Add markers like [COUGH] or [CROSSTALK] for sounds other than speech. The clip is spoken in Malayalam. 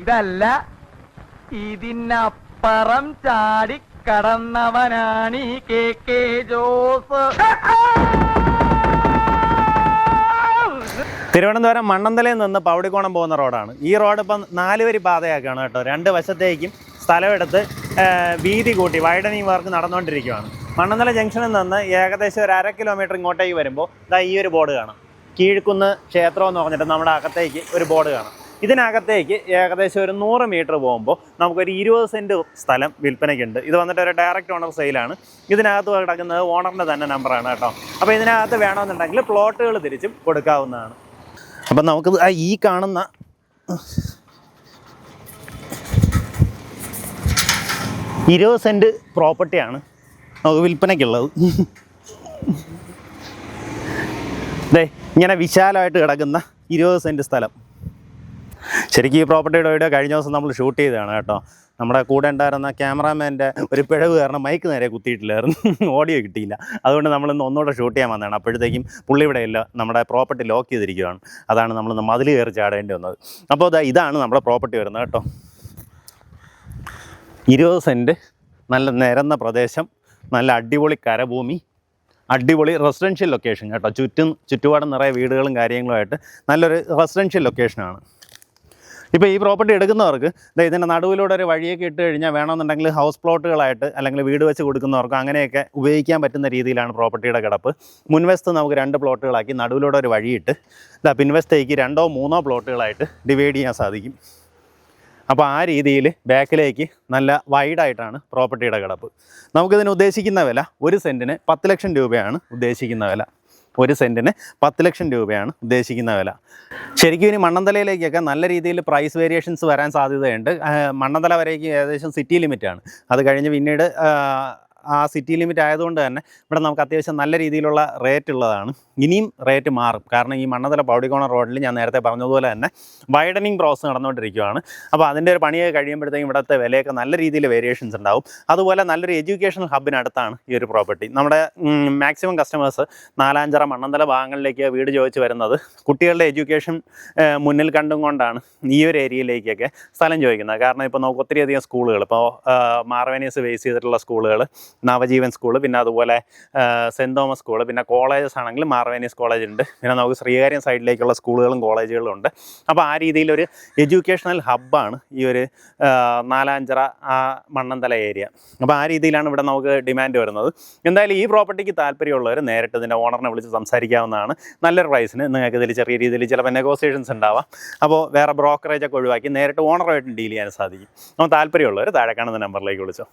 ഇതല്ല ഇതിനപ്പുറം ചാടി കടന്നവനാണ് ഈ കെ കെ ജോസ്. തിരുവനന്തപുരം മണ്ണന്തലയിൽ നിന്ന് പൗടിക്കോണം പോകുന്ന റോഡാണ്. ഈ റോഡ് ഇപ്പം നാല് വരി പാതയാക്കാണ് കേട്ടോ. രണ്ട് വശത്തേക്കും സ്ഥലമെടുത്ത് വീതി കൂട്ടി വൈഡനിങ് വർക്ക് നടന്നുകൊണ്ടിരിക്കുകയാണ്. മണ്ണന്തല ജംഗ്ഷനിൽ നിന്ന് ഏകദേശം ഒരു അര കിലോമീറ്റർ ഇങ്ങോട്ടേക്ക് വരുമ്പോൾ ഇതാ ഈ ഒരു ബോർഡ് കാണാം. കീഴ്ക്കുന്ന് ക്ഷേത്രം എന്ന് പറഞ്ഞിട്ട് നമ്മുടെ അകത്തേക്ക് ഒരു ബോർഡ് കാണാം. ഇതിനകത്തേക്ക് ഏകദേശം ഒരു നൂറ് മീറ്റർ പോകുമ്പോൾ നമുക്കൊരു ഇരുപത് സെന്റ് സ്ഥലം വിൽപ്പനയ്ക്കുണ്ട്. ഇത് വന്നിട്ട് ഒരു ഡയറക്റ്റ് ഓണർ സെയിലാണ് ഇതിനകത്ത് കിടക്കുന്നത് ഓണറിന്റെ തന്നെ നമ്പറാണ് കേട്ടോ. അപ്പോൾ ഇതിനകത്ത് വേണമെന്നുണ്ടെങ്കിൽ പ്ലോട്ടുകൾ തിരിച്ചും കൊടുക്കാവുന്നതാണ്. അപ്പം നമുക്ക് ഈ കാണുന്ന ഇരുപത് സെന്റ് പ്രോപ്പർട്ടിയാണ് നമുക്ക് വിൽപ്പനയ്ക്കുള്ളത്. ദേ ഇങ്ങനെ വിശാലമായിട്ട് കിടക്കുന്ന ഇരുപത് സെന്റ് സ്ഥലം. ശരിക്കും ഈ പ്രോപ്പർട്ടിയുടെ വീഡിയോ കഴിഞ്ഞ ദിവസം നമ്മൾ ഷൂട്ട് ചെയ്തതാണ് കേട്ടോ. നമ്മുടെ കൂടെ ഉണ്ടായിരുന്ന ക്യാമറാമാന്റെ ഒരു പിഴവ് കാരണം മൈക്ക് നേരെ കുത്തിയിട്ടില്ലായിരുന്നു. [LAUGHS] ഓഡിയോ കിട്ടിയില്ല. അതുകൊണ്ട് നമ്മളിന്ന് ഒന്നുകൂടെ ഷൂട്ട് ചെയ്യാൻ വന്നതാണ്. അപ്പോഴത്തേക്കും പുള്ളി ഇവിടെ ഇല്ല. നമ്മുടെ പ്രോപ്പർട്ടി ലോക്ക് ചെയ്തിരിക്കുകയാണ്. അതാണ് നമ്മൾ മതിൽ കയറി ചാടേണ്ടി വന്നത്. അപ്പോൾ അതാ ഇതാണ് നമ്മുടെ പ്രോപ്പർട്ടി വരുന്നത് കേട്ടോ. ഇരുപത് സെന്റ് നല്ല നിരന്ന പ്രദേശം. നല്ല അടിപൊളി കരഭൂമി. അടിപൊളി റെസിഡൻഷ്യൽ ലൊക്കേഷൻ കേട്ടോ. ചുറ്റും ചുറ്റുപാടും നിറയെ വീടുകളും കാര്യങ്ങളുമായിട്ട് നല്ലൊരു റെസിഡൻഷ്യൽ ലൊക്കേഷനാണ് ഇപ്പോൾ ഈ പ്രോപ്പർട്ടി എടുക്കുന്നവർക്ക് ഇതിന്റെ നടുവിലൂടെ ഒരു വഴിയൊക്കെ ഇട്ട് കഴിഞ്ഞാൽ വേണമെന്നുണ്ടെങ്കിൽ ഹൗസ് പ്ലോട്ടുകളായിട്ട് അല്ലെങ്കിൽ വീട് വെച്ച് കൊടുക്കുന്നവർക്ക് അങ്ങനെയൊക്കെ ഉപയോഗിക്കാൻ പറ്റുന്ന രീതിയിലാണ് പ്രോപ്പർട്ടിയുടെ കിടപ്പ്. മുൻവശത്ത് നമുക്ക് രണ്ട് പ്ലോട്ടുകളാക്കി നടുവിലൂടെ ഒരു വഴിയിട്ട് ഇതാ പിൻവശത്തേക്ക് രണ്ടോ മൂന്നോ പ്ലോട്ടുകളായിട്ട് ഡിവൈഡ് ചെയ്യാൻ സാധിക്കും. അപ്പോൾ ആ രീതിയിൽ ബാക്കിലേക്ക് നല്ല വൈഡായിട്ടാണ് പ്രോപ്പർട്ടിയുടെ കിടപ്പ്. നമുക്കിതിന് ഉദ്ദേശിക്കുന്ന വില ഒരു സെന്റിന് പത്ത് ലക്ഷം രൂപയാണ് ഉദ്ദേശിക്കുന്ന വില. ഒരു സെന്റിന് പത്ത് ലക്ഷം രൂപയാണ് ഉദ്ദേശിക്കുന്ന വില. ശരിക്കും ഇനി മണ്ണന്തലയിലേക്കൊക്കെ നല്ല രീതിയിൽ പ്രൈസ് വേരിയേഷൻസ് വരാൻ സാധ്യതയുണ്ട്. മണ്ണന്തല വരേക്ക് ഏകദേശം സിറ്റി ലിമിറ്റാണ് അത് കഴിഞ്ഞ് പിന്നീട് ആ, സിറ്റി ലിമിറ്റ് ആയതുകൊണ്ട് തന്നെ ഇവിടെ നമുക്ക് അത്യാവശ്യം നല്ല രീതിയിലുള്ള റേറ്റ് ഉള്ളതാണ്. ഇനിയും റേറ്റ് മാറും. കാരണം ഈ മണ്ണതല പൗടിക്കോണ റോഡിൽ ഞാൻ നേരത്തെ പറഞ്ഞതുപോലെ തന്നെ വൈഡനിങ് പ്രോസസ് നടന്നുകൊണ്ടിരിക്കുകയാണ് അപ്പോൾ അതിന്റെ ഒരു പണിയൊക്കെ കഴിയുമ്പോഴത്തേക്കും ഇവിടുത്തെ വിലയൊക്കെ നല്ല രീതിയിൽ വേരിയേഷൻസ് ഉണ്ടാവും. അതുപോലെ നല്ലൊരു എഡ്യൂക്കേഷണൽ ഹബിനടുത്താണ് ഈ ഒരു പ്രോപ്പർട്ടി നമ്മുടെ മാക്സിമം കസ്റ്റമേഴ്സ് നാലാഞ്ചറ മണ്ണന്തല ഭാഗങ്ങളിലേക്ക് വീട് ചോദിച്ച് വരുന്നത്. കുട്ടികളുടെ എഡ്യൂക്കേഷൻ മുന്നിൽ കണ്ടും കൊണ്ടാണ് ഈ ഒരു ഏരിയയിലേക്കൊക്കെ സ്ഥലം ചോദിക്കുന്നത്. കാരണം ഇപ്പോൾ നമുക്ക് ഒത്തിരിയധികം സ്കൂളുകൾ ഇപ്പോൾ മാർവേനീസ് ബേസ് ചെയ്തിട്ടുള്ള സ്കൂളുകൾ നവജീവൻ സ്കൂൾ പിന്നെ അതുപോലെ സെന്റ് തോമസ് സ്കൂൾ പിന്നെ കോളേജസ് ആണെങ്കിൽ മാർവേനീസ് കോളേജ് ഉണ്ട് പിന്നെ നമുക്ക് ശ്രീകാര്യം സൈഡിലേക്കുള്ള സ്കൂളുകളും കോളേജുകളും ഉണ്ട്. അപ്പോൾ ആ രീതിയിലൊരു എഡ്യൂക്കേഷണൽ ഹബ്ബാണ് ഈ ഒരു നാലാഞ്ചറ ആ മണ്ണന്തല ഏരിയ. അപ്പോൾ ആ രീതിയിലാണ് ഇവിടെ നമുക്ക് ഡിമാൻഡ് വരുന്നത്. എന്തായാലും ഈ പ്രോപ്പർട്ടിക്ക് താല്പര്യമുള്ളവർ നേരിട്ട് ഇതിന്റെ ഓണറിനെ വിളിച്ച് സംസാരിക്കാവുന്നതാണ്. നല്ലൊരു പ്രൈസിന്. നിങ്ങൾക്ക് ഇതിൽ ചെറിയ രീതിയിൽ ചിലപ്പോൾ നെഗോസിയേഷൻസ് ഉണ്ടാവാം. അപ്പോൾ വേറെ ബ്രോക്കറേജൊക്കെ ഒഴിവാക്കി നേരിട്ട് ഓണറുമായിട്ട് ഡീൽ ചെയ്യാൻ സാധിക്കും. അപ്പോൾ താല്പര്യമുള്ളവർ താഴെ കാണുന്ന നമ്പറിലേക്ക് വിളിച്ചോ.